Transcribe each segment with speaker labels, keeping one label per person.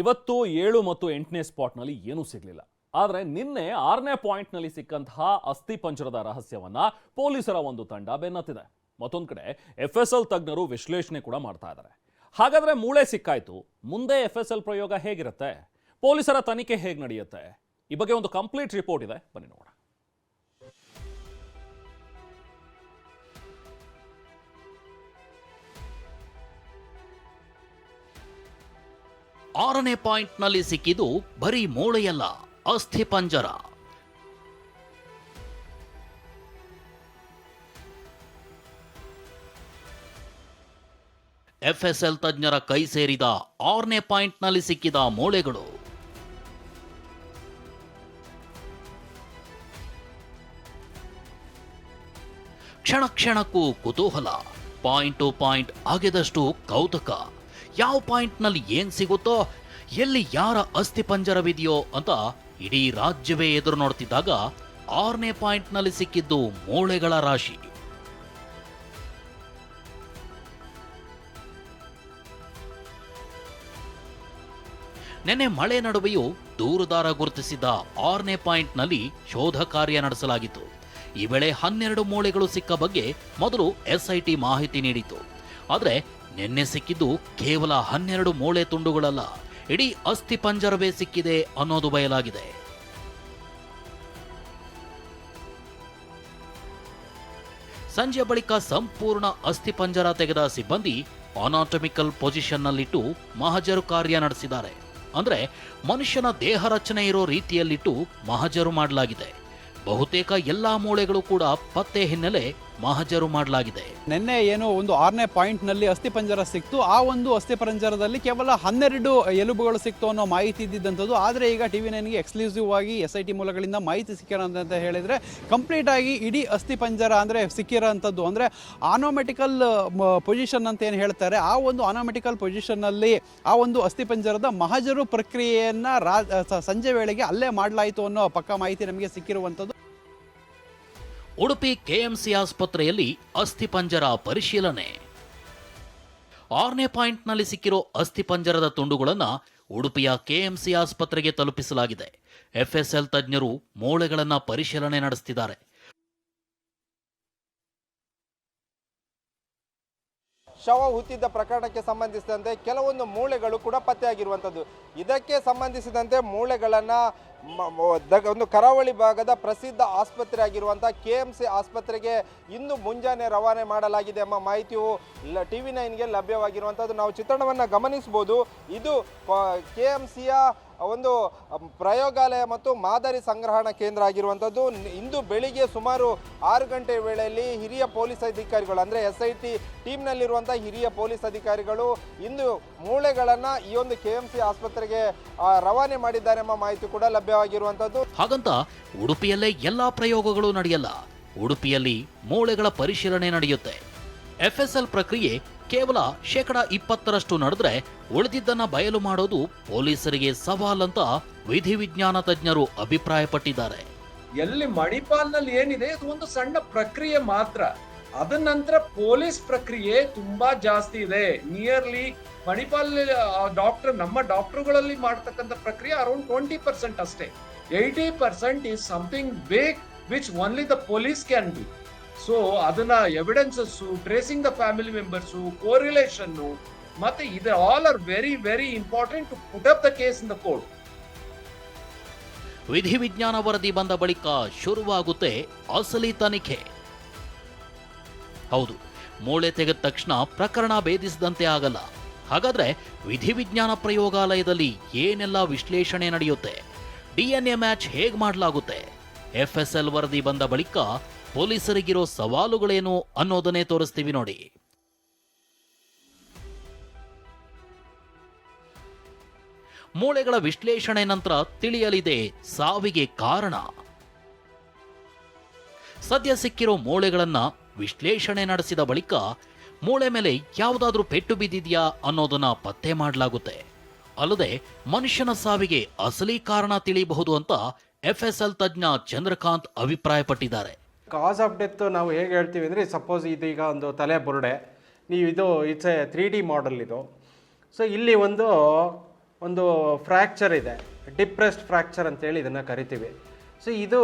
Speaker 1: ಇವತ್ತು ಏಳು ಮತ್ತು ಎಂಟನೇ ಸ್ಪಾಟ್ನಲ್ಲಿ ಏನೂ ಸಿಗಲಿಲ್ಲ. ಆದರೆ ನಿನ್ನೆ ಆರನೇ ಪಾಯಿಂಟ್ನಲ್ಲಿ ಸಿಕ್ಕಂತಹ ಅಸ್ಥಿ ಪಂಜರದ ರಹಸ್ಯವನ್ನ ಪೊಲೀಸರ ಒಂದು ತಂಡ ಬೆನ್ನತ್ತಿದೆ. ಮತ್ತೊಂದು ಕಡೆ ಎಫ್ ಎಸ್ ಎಲ್ ತಜ್ಞರು ವಿಶ್ಲೇಷಣೆ ಕೂಡ ಮಾಡ್ತಾ ಇದ್ದಾರೆ ಹಾಗಾದ್ರೆ ಮೂಳೆ ಸಿಕ್ಕಾಯ್ತು. ಮುಂದೆ ಎಫ್ ಎಸ್ ಎಲ್ ಪ್ರಯೋಗ ಹೇಗಿರುತ್ತೆ? ಪೊಲೀಸರ ತನಿಖೆ ಹೇಗೆ ನಡೆಯುತ್ತೆ? ಈ ಬಗ್ಗೆ ಒಂದು ಕಂಪ್ಲೀಟ್ ರಿಪೋರ್ಟ್ ಇದೆ. ಬನ್ನಿ ನೋಡೋಣ.
Speaker 2: ಆರನೇ ಪಾಯಿಂಟ್ನಲ್ಲಿ ಸಿಕ್ಕಿದ್ದು ಬರೀ ಮೂಳೆಯಲ್ಲ, ಅಸ್ಥಿ ಪಂಜರ. ಎಫ್ಎಸ್ಎಲ್ ತಜ್ಞರ ಕೈ ಸೇರಿದ ಆರನೇ ಪಾಯಿಂಟ್ನಲ್ಲಿ ಸಿಕ್ಕಿದ ಮೂಳೆಗಳು. ಕ್ಷಣ ಕ್ಷಣಕ್ಕೂ ಕುತೂಹಲ, ಪಾಯಿಂಟ್ ಟು ಪಾಯಿಂಟ್ ಆಗಿದಷ್ಟು ಕೌತುಕ. ಯಾವ ಪಾಯಿಂಟ್ನಲ್ಲಿ ಏನ್ ಸಿಗುತ್ತೋ, ಎಲ್ಲಿ ಯಾರ ಅಸ್ಥಿ ಪಂಜರವಿದೆಯೋ ಅಂತ ಇಡೀ ರಾಜ್ಯವೇ ಎದುರು ನೋಡ್ತಿದ್ದಾಗ ಆರನೇ ಪಾಯಿಂಟ್ನಲ್ಲಿ ಸಿಕ್ಕಿದ್ದು ಮೂಳೆಗಳ ರಾಶಿ. ನೆನೆ ಮಳೆ ನಡುವೆಯೂ ದೂರುದಾರ ಗುರುತಿಸಿದ ಆರನೇ ಪಾಯಿಂಟ್ನಲ್ಲಿ ಶೋಧ ಕಾರ್ಯ ನಡೆಸಲಾಗಿತ್ತು. ಈ ವೇಳೆ ಹನ್ನೆರಡು ಮೂಳೆಗಳು ಸಿಕ್ಕ ಬಗ್ಗೆ ಮೊದಲು ಎಸ್ಐಟಿ ಮಾಹಿತಿ ನೀಡಿತು ಆದರೆ ನಿನ್ನೆ ಸಿಕ್ಕಿದ್ದು ಕೇವಲ ಹನ್ನೆರಡು ಮೂಳೆ ತುಂಡುಗಳಲ್ಲ, ಇಡೀ ಅಸ್ಥಿ ಪಂಜರವೇ ಸಿಕ್ಕಿದೆ ಅನ್ನೋದು ಬಯಲಾಗಿದೆ. ಸಂಜೆ ಬಳಿಕ ಸಂಪೂರ್ಣ ಅಸ್ಥಿ ಪಂಜರ ತೆಗೆದ ಸಿಬ್ಬಂದಿ ಅನಾಟಮಿಕಲ್ ಪೊಸಿಷನ್ನಲ್ಲಿಟ್ಟು ಮಹಜರು ಕಾರ್ಯ ನಡೆಸಿದ್ದಾರೆ. ಅಂದ್ರೆ ಮನುಷ್ಯನ ದೇಹ ರಚನೆ ಇರೋ ರೀತಿಯಲ್ಲಿಟ್ಟು ಮಹಜರು ಮಾಡಲಾಗಿದೆ. ಬಹುತೇಕ ಎಲ್ಲಾ ಮೂಳೆಗಳು ಕೂಡ ಪತ್ತೆ ಹಿನ್ನೆಲೆ ಮಹಜರು ಮಾಡಲಾಗಿದೆ.
Speaker 3: ನಿನ್ನೆ ಏನು ಒಂದು ಆರನೇ ಪಾಯಿಂಟ್ ಪಾಯಿಂಟ್ನಲ್ಲಿ ಅಸ್ಥಿಪಂಜರ ಸಿಕ್ತು. ಆ ಒಂದು ಅಸ್ಥಿಪಂಜರದಲ್ಲಿ ಕೇವಲ ಹನ್ನೆರಡು ಎಲುಬುಗಳು ಸಿಕ್ತು ಅನ್ನೋ ಮಾಹಿತಿ ಇದ್ದಿದ್ದಂಥದ್ದು. ಆದರೆ ಈಗ ಟಿ ವಿ ನೈನ್ಗೆ ಎಕ್ಸ್ಕ್ಲೂಸಿವ್ ಆಗಿ ಎಸ್ ಐ ಟಿ ಮೂಲಗಳಿಂದ ಮಾಹಿತಿ ಸಿಕ್ಕಿರೋದಂತ ಅಂತ ಹೇಳಿದರೆ, ಕಂಪ್ಲೀಟ್ ಆಗಿ ಇಡೀ ಅಸ್ಥಿಪಂಜರ ಅಂದರೆ ಸಿಕ್ಕಿರೋಂಥದ್ದು ಅಂದರೆ ಆನೋಮೆಟಿಕಲ್ ಪೊಸಿಷನ್ ಅಂತ ಏನು ಹೇಳ್ತಾರೆ, ಆ ಒಂದು ಆನೋಮೆಟಿಕಲ್ ಪೊಸಿಷನ್ನಲ್ಲಿ ಆ ಒಂದು ಅಸ್ಥಿಪಂಜರದ ಮಹಜರು ಪ್ರಕ್ರಿಯೆಯನ್ನು ಸಂಜೆ ವೇಳೆಗೆ ಅಲ್ಲೇ ಮಾಡಲಾಯಿತು ಅನ್ನೋ ಪಕ್ಕ ಮಾಹಿತಿ ನಮಗೆ ಸಿಕ್ಕಿರುವಂಥದ್ದು.
Speaker 2: ಉಡುಪಿ ಕೆಎಂಸಿ ಆಸ್ಪತ್ರೆಯಲ್ಲಿ ಅಸ್ಥಿಪಂಜರ ಪರಿಶೀಲನೆ. ಆರನೇ ಪಾಯಿಂಟ್ನಲ್ಲಿ ಸಿಕ್ಕಿರೋ ಅಸ್ಥಿಪಂಜರದ ತುಂಡುಗಳನ್ನು ಉಡುಪಿಯ ಕೆಎಂಸಿ ಆಸ್ಪತ್ರೆಗೆ ತಲುಪಿಸಲಾಗಿದೆ. ಎಫ್ಎಸ್ಎಲ್ ತಜ್ಞರು ಮೂಳೆಗಳನ್ನು ಪರಿಶೀಲನೆ ನಡೆಸ್ತಿದ್ದಾರೆ.
Speaker 4: ಶವ ಹುತ್ತಿದ್ದ ಪ್ರಕರಣಕ್ಕೆ ಸಂಬಂಧಿಸಿದಂತೆ ಕೆಲವೊಂದು ಮೂಳೆಗಳು ಕೂಡ ಪತ್ತೆಯಾಗಿರುವಂಥದ್ದು. ಇದಕ್ಕೆ ಸಂಬಂಧಿಸಿದಂತೆ ಮೂಳೆಗಳನ್ನು ಒಂದು ಕರಾವಳಿ ಭಾಗದ ಪ್ರಸಿದ್ಧ ಆಸ್ಪತ್ರೆ ಆಗಿರುವಂಥ ಕೆ ಎಂ ಸಿ ಆಸ್ಪತ್ರೆಗೆ ಇಂದು ಮುಂಜಾನೆ ರವಾನೆ ಮಾಡಲಾಗಿದೆ ಎಂಬ ಮಾಹಿತಿಯು ಟಿ ವಿ ನೈನ್ಗೆ ಲಭ್ಯವಾಗಿರುವಂಥದ್ದು. ನಾವು ಚಿತ್ರಣವನ್ನು ಗಮನಿಸ್ಬೋದು. ಇದು ಕೆ ಎಂ ಸಿಯ ಒಂದು ಪ್ರಯೋಗಾಲಯ ಮತ್ತು ಮಾದರಿ ಸಂಗ್ರಹಣಾ ಕೇಂದ್ರ ಆಗಿರುವಂಥದ್ದು. ಇಂದು ಬೆಳಿಗ್ಗೆ ಸುಮಾರು ಆರು ಗಂಟೆ ವೇಳೆಯಲ್ಲಿ ಹಿರಿಯ ಪೊಲೀಸ್ ಅಧಿಕಾರಿಗಳು, ಅಂದರೆ ಎಸ್ ಐ ಟಿ ಟೀಮ್ನಲ್ಲಿರುವಂಥ ಹಿರಿಯ ಪೊಲೀಸ್ ಅಧಿಕಾರಿಗಳು ಇಂದು ಮೂಳೆಗಳನ್ನು ಈ ಒಂದು ಕೆ ಎಂ ಸಿ ಆಸ್ಪತ್ರೆಗೆ ರವಾನೆ ಮಾಡಿದ್ದಾರೆ ಎಂಬ ಮಾಹಿತಿ ಕೂಡ ಲಭ್ಯವಾಗಿರುವಂಥದ್ದು
Speaker 2: ಹಾಗಂತ ಉಡುಪಿಯಲ್ಲೇ ಎಲ್ಲಾ ಪ್ರಯೋಗಗಳು ನಡೆಯಲ್ಲ. ಉಡುಪಿಯಲ್ಲಿ ಮೂಳೆಗಳ ಪರಿಶೀಲನೆ ನಡೆಯುತ್ತೆ. ಎಫ್ಎಸ್ಎಲ್ ಪ್ರಕ್ರಿಯೆ ಕೇವಲ ಶೇಕಡ ಇಪ್ಪತ್ತರಷ್ಟು ನಡೆದ್ರೆ ಉಳಿದಿದ್ದನ್ನ ಬಯಲು ಮಾಡೋದು ಪೊಲೀಸರಿಗೆ ಸವಾಲಂತ ವಿಧಿವಿಜ್ಞಾನ ತಜ್ಞರು ಅಭಿಪ್ರಾಯಪಟ್ಟಿದ್ದಾರೆ.
Speaker 5: ಎಲ್ಲಿ ಮಣಿಪಾಲ್ನಲ್ಲಿ ಏನಿದೆ ಇದು ಒಂದು ಸಣ್ಣ ಪ್ರಕ್ರಿಯೆ ಮಾತ್ರ. ಅದ ನಂತರ ಪೊಲೀಸ್ ಪ್ರಕ್ರಿಯೆ ತುಂಬಾ ಜಾಸ್ತಿ ಇದೆ. ನಿಯರ್ಲಿ ಮಣಿಪಾಲ್ ಡಾಕ್ಟರ್ ನಮ್ಮ ಡಾಕ್ಟರ್ಗಳಲ್ಲಿ ಮಾಡ್ತಕ್ಕಂಥ ಪ್ರಕ್ರಿಯೆ ಅರೌಂಡ್ ಟ್ವೆಂಟಿ ಪರ್ಸೆಂಟ್ ಅಷ್ಟೇ. ಏಯ್ಟಿ ಪರ್ಸೆಂಟ್ ಈಸ್ ಸಮಥಿಂಗ್ ಬೇಕ್ which only the police can be so ಅದನ್ನ evidences tracing the family members ಕೋರಿಲೇಷನ್ನು ಮತ್ತೆ ಇದು all are very very important to put up the case in the court
Speaker 2: ವಿಧಿವಿಜ್ಞಾನ ವರದಿ ಬಂದ ಬಳಿಕ ಶುರುವಾಗುತ್ತೆ ಅಸಲಿ ತನಿಖೆ. ಹೌದು, ಮೂಳೆ ತೆಗೆದ ತಕ್ಷಣ ಪ್ರಕರಣ ಭೇದಿಸಿದಂತೆ ಆಗಲ್ಲ. ಹಾಗಾದ್ರೆ ವಿಧಿವಿಜ್ಞಾನ ಪ್ರಯೋಗಾಲಯದಲ್ಲಿ ಏನೆಲ್ಲ ವಿಶ್ಲೇಷಣೆ ನಡೆಯುತ್ತೆ? ಡಿಎನ್ಎ ಮ್ಯಾಚ್ ಹೇಗ್ ಮಾಡಲಾಗುತ್ತೆ? ಎಫ್ ಎಸ್ ಎಲ್ ವರದಿ ಬಂದ ಬಳಿಕ ಪೊಲೀಸರಿಗಿರೋ ಸವಾಲುಗಳೇನು ಅನ್ನೋದನ್ನೇ ತೋರಿಸ್ತೀವಿ ನೋಡಿ. ಮೂಳೆಗಳ ವಿಶ್ಲೇಷಣೆ ನಂತರ ತಿಳಿಯಲಿದೆ ಸಾವಿಗೆ ಕಾರಣ. ಸದ್ಯ ಸಿಕ್ಕಿರೋ ಮೂಳೆಗಳನ್ನ ವಿಶ್ಲೇಷಣೆ ನಡೆಸಿದ ಬಳಿಕ ಮೂಳೆ ಮೇಲೆ ಯಾವುದಾದ್ರೂ ಪೆಟ್ಟು ಬಿದ್ದಿದೆಯಾ ಅನ್ನೋದನ್ನ ಪತ್ತೆ ಮಾಡಲಾಗುತ್ತೆ. ಅಲ್ಲದೆ ಮನುಷ್ಯನ ಸಾವಿಗೆ ಅಸಲಿ ಕಾರಣ ತಿಳಿಯಬಹುದು ಅಂತ ಎಫ್ಎಸ್ಎಲ್ ತಜ್ಞ ಚಂದ್ರಕಾಂತ್ ಅಭಿಪ್ರಾಯಪಟ್ಟಿದ್ದಾರೆ.
Speaker 6: ಕಾಸ್ ಆಫ್ ಡೆತ್ ನಾವು ಹೇಗೆ ಹೇಳ್ತೀವಿ ಅಂದರೆ, ಸಪೋಸ್ ಇದೀಗ ಒಂದು ತಲೆ ಬುರುಡೆ, ನೀವು ಇದು it's a three D model ಇದು. ಸೊ ಇಲ್ಲಿ ಒಂದು ಒಂದು ಫ್ರ್ಯಾಕ್ಚರ್ ಇದೆ ಡಿಪ್ರೆಸ್ಡ್ ಫ್ರ್ಯಾಕ್ಚರ್ ಅಂತೇಳಿ ಇದನ್ನು ಕರಿತೀವಿ. ಸೊ ಇದು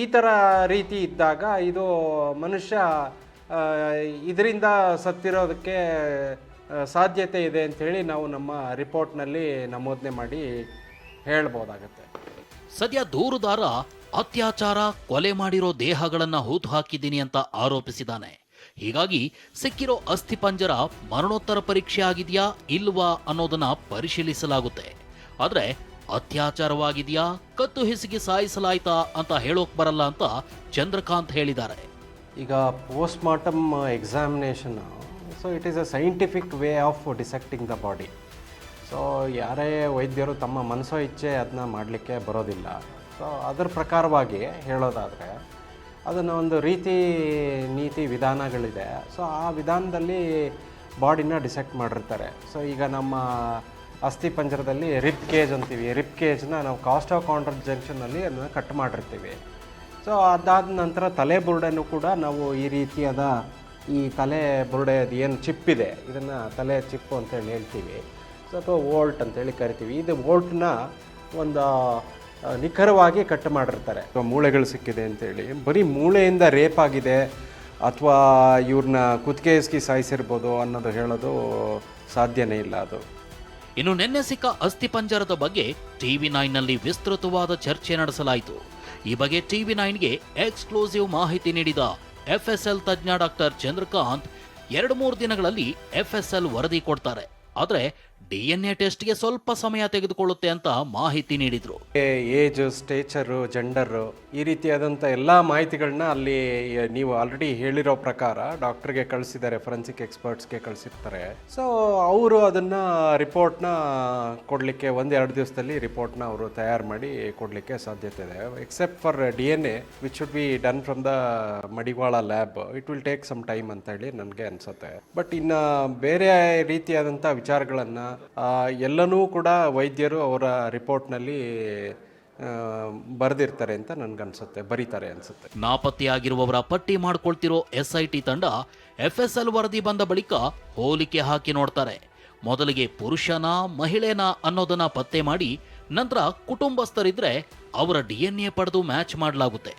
Speaker 6: ಈ ಥರ ರೀತಿ ಇದ್ದಾಗ ಇದು ಮನುಷ್ಯ ಇದರಿಂದ ಸತ್ತಿರೋದಕ್ಕೆ ಸಾಧ್ಯತೆ ಇದೆ ಅಂಥೇಳಿ ನಾವು ನಮ್ಮ ರಿಪೋರ್ಟ್ನಲ್ಲಿ ನಮೂದನೆ ಮಾಡಿ ಹೇಳ್ಬೋದಾಗತ್ತೆ.
Speaker 2: ಸದ್ಯ ದೂರುದಾರ ಅತ್ಯಾಚಾರ, ಕೊಲೆ ಮಾಡಿರೋ ದೇಹಗಳನ್ನು ಹೂತು ಹಾಕಿದ್ದೀನಿ ಅಂತ ಆರೋಪಿಸಿದ್ದಾನೆ. ಹೀಗಾಗಿ ಸಿಕ್ಕಿರೋ ಅಸ್ಥಿಪಂಜರ ಮರಣೋತ್ತರ ಪರೀಕ್ಷೆ ಆಗಿದೆಯಾ ಇಲ್ವಾ ಅನ್ನೋದನ್ನ ಪರಿಶೀಲಿಸಲಾಗುತ್ತೆ. ಆದ್ರೆ ಅತ್ಯಾಚಾರವಾಗಿದೆಯಾ? ಕತ್ತು ಹಿಸುಗಿ ಸಾಯಿಸಲಾಯ್ತಾ ಅಂತ ಹೇಳೋಕ್ ಬರಲ್ಲ ಅಂತ ಚಂದ್ರಕಾಂತ್ ಹೇಳಿದ್ದಾರೆ.
Speaker 6: ಈಗ post mortem examination so it is a scientific way of dissecting the body so ಯಾರೇ ವೈದ್ಯರು ತಮ್ಮ ಮನಸ್ಸೋ ಇಚ್ಛೆ ಅದನ್ನ ಮಾಡಲಿಕ್ಕೆ ಬರೋದಿಲ್ಲ. ಸೊ ಅದರ ಪ್ರಕಾರವಾಗಿ ಹೇಳೋದಾದರೆ, ಅದನ್ನು ಒಂದು ರೀತಿ ನೀತಿ ವಿಧಾನಗಳಿದೆ. ಸೊ ಆ ವಿಧಾನದಲ್ಲಿ ಬಾಡಿನ ಡಿಸೆಕ್ಟ್ ಮಾಡಿರ್ತಾರೆ. ಸೊ ಈಗ ನಮ್ಮ ಅಸ್ಥಿ ಪಂಜರದಲ್ಲಿ ರಿಪ್ ಕೇಜ್ ಅಂತೀವಿ. ರಿಪ್ ಕೇಜ್ನ ನಾವು ಕಾಸ್ಟ್ ಆಫ್ ಕಾಂಟ್ರಾಕ್ಟ್ ಜಂಕ್ಷನಲ್ಲಿ ಅದನ್ನು ಕಟ್ ಮಾಡಿರ್ತೀವಿ. ಸೊ ಅದಾದ ನಂತರ ತಲೆ ಬುರುಡೆನೂ ಕೂಡ ನಾವು ಈ ರೀತಿಯಾದ ಈ ತಲೆ ಬುರುಡೆ ಅದು ಏನು ಇದೆ, ಇದನ್ನು ತಲೆ ಚಿಪ್ಪು ಅಂತೇಳಿ ಹೇಳ್ತೀವಿ. ಸೊ ಅಥವಾ ವೋಲ್ಟ್ ಅಂತೇಳಿ ಕರಿತೀವಿ. ಇದು ವೋಲ್ಟ್ನ ಒಂದು ನಿಖರವಾಗಿ ಕಟ್ ಮಾಡಿರ್ತಾರೆ. ಮೂಳೆಗಳು ಸಿಕ್ಕಿದೆ ಅಂತೇಳಿ. ಬರೀ ಮೂಳೆಯಿಂದ ರೇಪ್ ಆಗಿದೆ ಅಥವಾ ಇವ್ರನ್ನ ಕುತ್ತಿಗೆ ಸಾಯಿಸಿರ್ಬೋದು ಅನ್ನೋದು ಹೇಳೋದು ಸಾಧ್ಯನೇ ಇಲ್ಲ ಅದು.
Speaker 2: ಇನ್ನು ನಿನ್ನೆ ಸಿಕ್ಕ ಅಸ್ಥಿಪಂಜರದ ಬಗ್ಗೆ ಟಿವಿ ನೈನ್ನಲ್ಲಿ ವಿಸ್ತೃತವಾದ ಚರ್ಚೆ ನಡೆಸಲಾಯಿತು. ಈ ಬಗ್ಗೆ ಟಿವಿ ನೈನ್ಗೆ ಎಕ್ಸ್ಕ್ಲೂಸಿವ್ ಮಾಹಿತಿ ನೀಡಿದ ಎಫ್ಎಸ್ಎಲ್ ತಜ್ಞ ಡಾಕ್ಟರ್ ಚಂದ್ರಕಾಂತ್, ಎರಡು ಮೂರು ದಿನಗಳಲ್ಲಿ ಎಫ್ಎಸ್ಎಲ್ ವರದಿ ಕೊಡ್ತಾರೆ. ಆದರೆ ಡಿಎನ್ಎ ಟೆಸ್ಟ್ಗೆ ಸ್ವಲ್ಪ ಸಮಯ ತೆಗೆದುಕೊಳ್ಳುತ್ತೆ ಅಂತ ಮಾಹಿತಿ ನೀಡಿದ್ರು.
Speaker 6: ಏಜ್, ಸ್ಟೇಚರು, ಜೆಂಡರು ಈ ರೀತಿಯಾದಂಥ ಎಲ್ಲ ಮಾಹಿತಿಗಳನ್ನ ಅಲ್ಲಿ ನೀವು ಆಲ್ರೆಡಿ ಹೇಳಿರೋ ಪ್ರಕಾರ ಡಾಕ್ಟರ್ಗೆ ಕಳಿಸಿದ್ದಾರೆ ಫೊರೆನ್ಸಿಕ್ ಎಕ್ಸ್ಪರ್ಟ್ಸ್ಗೆ ಕಳಿಸಿರ್ತಾರೆ. ಸೊ ಅವರು ಅದನ್ನು ರಿಪೋರ್ಟ್ನ ಕೊಡಲಿಕ್ಕೆ ಒಂದೆರಡು ದಿವಸದಲ್ಲಿ ರಿಪೋರ್ಟ್ನ ಅವರು ತಯಾರು ಮಾಡಿ ಕೊಡಲಿಕ್ಕೆ ಸಾಧ್ಯತೆ ಇದೆ. Except for D N A which should be done from the Madiwala lab it will take some time ಅಂತ ಹೇಳಿ ನನಗೆ ಅನಿಸುತ್ತೆ. ಬಟ್ ಇನ್ನು ಬೇರೆ ರೀತಿಯಾದಂಥ ವಿಚಾರಗಳನ್ನು ಎಲ್ಲನೂ ಕೂಡ ವೈದ್ಯರು ಅವರ ರಿಪೋರ್ಟ್ನಲ್ಲಿ ಬರೆದಿರ್ತಾರೆ ಅಂತ ನನ್ಗನ್ಸುತ್ತೆ, ಬರೀತಾರೆ ಅನ್ಸುತ್ತೆ.
Speaker 2: ನಾಪತ್ತೆಯಾಗಿರುವವರ ಪಟ್ಟಿ ಮಾಡ್ಕೊಳ್ತಿರೋ ಎಸ್ಐಟಿ ತಂಡ ಎಫ್ಎಸ್ಎಲ್ ವರದಿ ಬಂದ ಬಳಿಕ ಹೋಲಿಕೆ ಹಾಕಿ ನೋಡ್ತಾರೆ. ಮೊದಲಿಗೆ ಪುರುಷನ, ಮಹಿಳೆನಾ ಅನ್ನೋದನ್ನ ಪತ್ತೆ ಮಾಡಿ, ನಂತರ ಕುಟುಂಬಸ್ಥರಿದ್ರೆ ಅವರ ಡಿ ಎನ್ ಎ ಪಡೆದು ಮ್ಯಾಚ್ ಮಾಡಲಾಗುತ್ತೆ.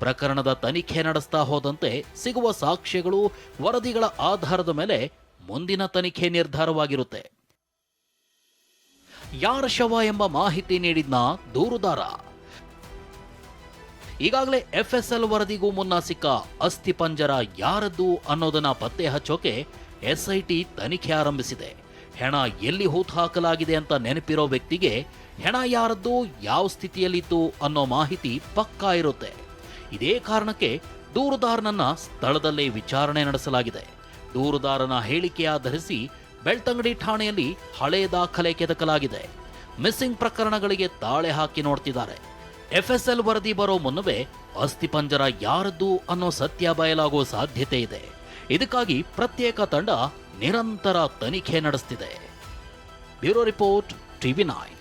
Speaker 2: ಪ್ರಕರಣದ ತನಿಖೆ ನಡೆಸ್ತಾ ಹೋದಂತೆ ಸಿಗುವ ಸಾಕ್ಷ್ಯಗಳು ವರದಿಗಳ ಆಧಾರದ ಮೇಲೆ ಮುಂದಿನ ತನಿಖೆ ನಿರ್ಧಾರವಾಗಿರುತ್ತೆ. ಯಾರ ಶವ ಎಂಬ ಮಾಹಿತಿ ನೀಡಿದ್ನ ದೂರುದಾರ? ಈಗಾಗಲೇ ಎಫ್ಎಸ್ಎಲ್ ವರದಿಗೂ ಮುನ್ನ ಸಿಕ್ಕ ಅಸ್ಥಿಪಂಜರ ಯಾರದ್ದು ಅನ್ನೋದನ್ನ ಪತ್ತೆ ಹಚ್ಚೋಕೆ ಎಸ್ಐಟಿ ತನಿಖೆ ಆರಂಭಿಸಿದೆ. ಹೆಣ ಎಲ್ಲಿ ಹೂತು ಹಾಕಲಾಗಿದೆ ಅಂತ ನೆನಪಿರೋ ವ್ಯಕ್ತಿಗೆ ಹೆಣ ಯಾರದ್ದು, ಯಾವ ಸ್ಥಿತಿಯಲ್ಲಿತ್ತು ಅನ್ನೋ ಮಾಹಿತಿ ಪಕ್ಕಾ ಇರುತ್ತೆ. ಇದೇ ಕಾರಣಕ್ಕೆ ದೂರುದಾರನನ್ನ ಸ್ಥಳದಲ್ಲೇ ವಿಚಾರಣೆ ನಡೆಸಲಾಗಿದೆ. ದೂರುದಾರನ ಹೇಳಿಕೆ ಆಧರಿಸಿ ಬೆಳ್ತಂಗಡಿ ಠಾಣೆಯಲ್ಲಿ ಹಳೆ ದಾಖಲೆ ಕೆದಕಲಾಗಿದೆ. ಮಿಸ್ಸಿಂಗ್ ಪ್ರಕರಣಗಳಿಗೆ ತಾಳೆ ಹಾಕಿ ನೋಡ್ತಿದ್ದಾರೆ. ಎಫ್ಎಸ್ಎಲ್ ವರದಿ ಬರೋ ಮುನ್ನವೇ ಅಸ್ಥಿಪಂಜರ ಯಾರದ್ದು ಅನ್ನೋ ಸತ್ಯ ಬಯಲಾಗುವ ಸಾಧ್ಯತೆ ಇದೆ. ಇದಕ್ಕಾಗಿ ಪ್ರತ್ಯೇಕ ತಂಡ ನಿರಂತರ ತನಿಖೆ ನಡೆಸ್ತಿದೆ. Bureau report, TV nine.